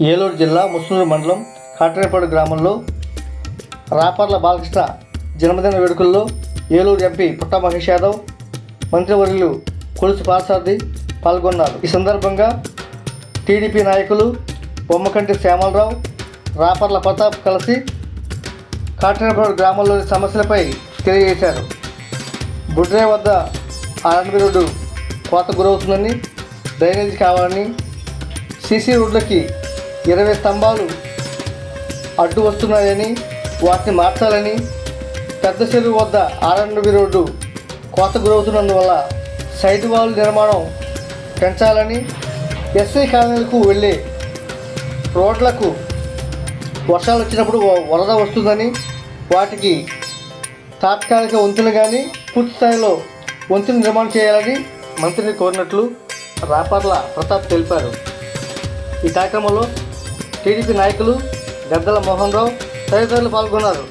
ఏలూరు జిల్లా ముస్నూరు మండలం కాటరేపాడు గ్రామంలో రాపర్ల బాలకృష్ణ జన్మదిన వేడుకల్లో ఏలూరు ఎంపీ పుట్ట మహేష్ యాదవ్ మంత్రివర్యులు కొలుసు పార్సారథి పాల్గొన్నారు. ఈ సందర్భంగా టీడీపీ నాయకులు బొమ్మకంటి శ్యామలరావు రాపర్ల ప్రతాప్ కలిసి కాటరేపాడు గ్రామంలోని సమస్యలపై తెలియజేశారు. బుడ్రే వద్ద ఆర్ఎన్బి రోడ్డు కోత గురవుతుందని డ్రైనేజ్ కావాలని సీసీ రోడ్లకి ఇరవై స్తంభాలు అడ్డు వస్తున్నాయని వాటిని మార్చాలని పెద్ద చెరువు వద్ద ఆర్ఎన్బి రోడ్డు కోత గురవుతున్నందువల్ల సైడ్ వాల్ నిర్మాణం పెంచాలని ఎస్సీ కాలనీలకు వెళ్ళే రోడ్లకు వర్షాలు వచ్చినప్పుడు వ- వరద వస్తుందని వాటికి తాత్కాలిక వంతులు కానీ పూర్తి స్థాయిలో వంతులు నిర్మాణం చేయాలని మంత్రిని కోరినట్లు రాపర్ల ప్రతాప్ తెలిపారు. ఈ కార్యక్రమంలో టీడీపీ నాయకులు గద్దల మోహన్ రావు తదితరులు పాల్గొన్నారు.